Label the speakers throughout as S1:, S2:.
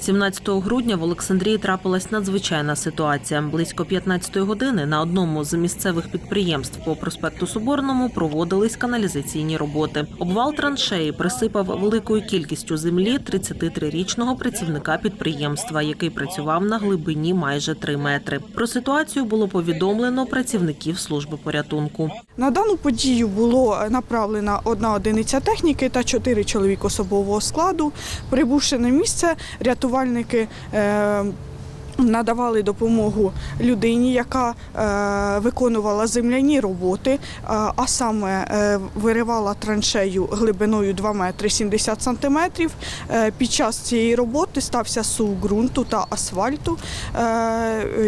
S1: 17 грудня в Олександрії трапилась надзвичайна ситуація. Близько 15 години на одному з місцевих підприємств по проспекту Соборному проводились каналізаційні роботи. Обвал траншеї присипав великою кількістю землі 33-річного працівника підприємства, який працював на глибині майже 3 метри. Про ситуацію було повідомлено працівників служби порятунку.
S2: На дану подію було направлена одна одиниця техніки та чотири чоловік особового складу. Прибувши на місце, рятувальники. Е- Надавали допомогу людині, яка е, виконувала земляні роботи, е, а саме е, виривала траншею глибиною 2 метри 70 сантиметрів. Під час цієї роботи стався сув ґрунту та асфальту,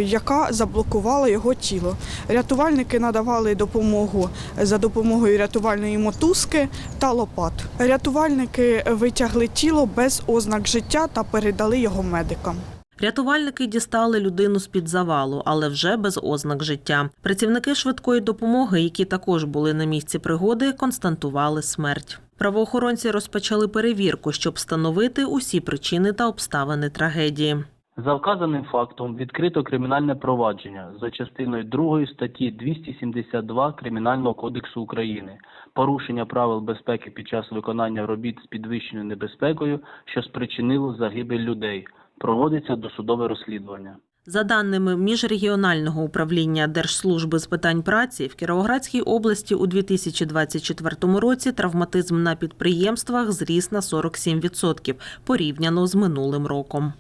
S2: яка заблокувала його тіло. Рятувальники надавали допомогу за допомогою рятувальної мотузки та лопат. Рятувальники витягли тіло без ознак життя та передали його медикам.
S1: Рятувальники дістали людину з-під завалу, але вже без ознак життя. Працівники швидкої допомоги, які також були на місці пригоди, констатували смерть. Правоохоронці розпочали перевірку, щоб встановити усі причини та обставини трагедії.
S3: За вказаним фактом відкрито кримінальне провадження за частиною 2 статті 272 Кримінального кодексу України порушення правил безпеки під час виконання робіт з підвищеною небезпекою, що спричинило загибель людей. Проводиться досудове розслідування.
S1: За даними міжрегіонального управління Держслужби з питань праці, в Кіровоградській області у 2024 році травматизм на підприємствах зріс на 47% порівняно з минулим роком.